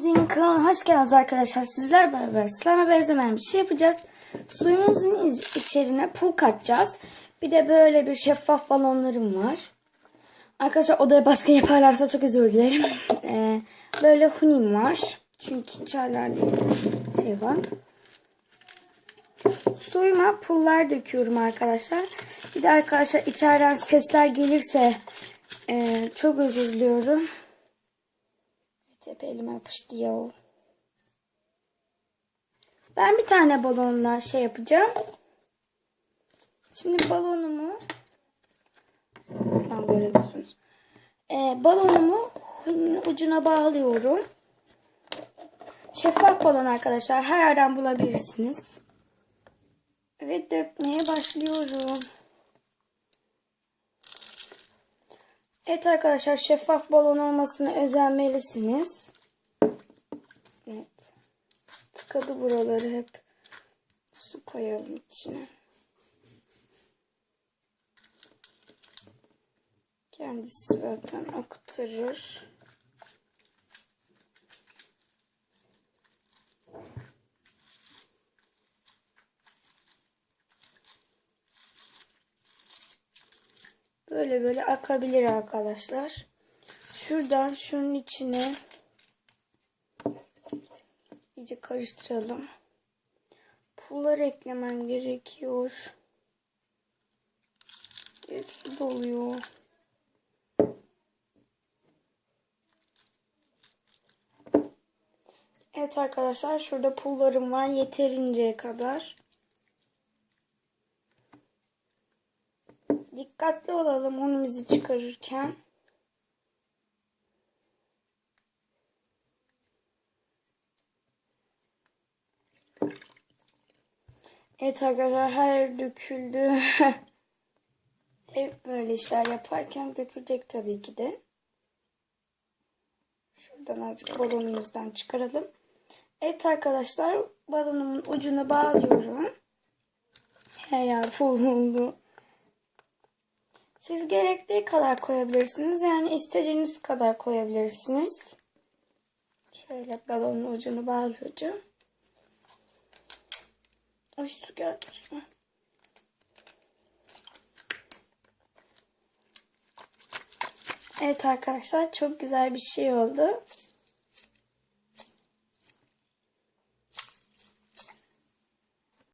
Zin kanalına hoş geldiniz arkadaşlar. Sizler beraber slime benzemeyen bir şey yapacağız. Suyumuzun iç- içerine pul katacağız. Bir de böyle bir şeffaf balonlarım var. Arkadaşlar odaya baskın yaparlarsa çok özür dilerim. Ee, böyle hunim var. Çünkü içerlerde şey var. Suyuma pullar döküyorum arkadaşlar. Bir de arkadaşlar içeriden sesler gelirse e, çok özür diliyorum. Tepe elime yapıştı ya. Ben bir tane balonla şey yapacağım. Şimdi balonumu Tam görüyorsunuz. Ee, balonumu ucuna bağlıyorum. Şeffaf balon arkadaşlar. Her yerden bulabilirsiniz. Ve dökmeye başlıyorum. Evet arkadaşlar şeffaf balon olmasına özenmelisiniz. Evet. Tıkadı buraları hep. Su koyalım içine. Kendisi zaten aktarır. Böyle böyle akabilir arkadaşlar. Şuradan şunun içine iyice karıştıralım. Pullar eklemem gerekiyor. Hepsi doluyor. Evet arkadaşlar şurada pullarım var yeterince kadar. Dikkatli olalım unumuzu çıkarırken. Evet arkadaşlar her döküldü. Hep böyle işler yaparken dökülecek tabii ki de. Şuradan azıcık balonumuzdan çıkaralım. Evet arkadaşlar balonumun ucunu bağlıyorum. Her yer full oldu. Siz gerektiği kadar koyabilirsiniz. Yani istediğiniz kadar koyabilirsiniz. Şöyle balonun ucunu bağlayacağım. Ay su geldi üstüme. Evet arkadaşlar çok güzel bir şey oldu.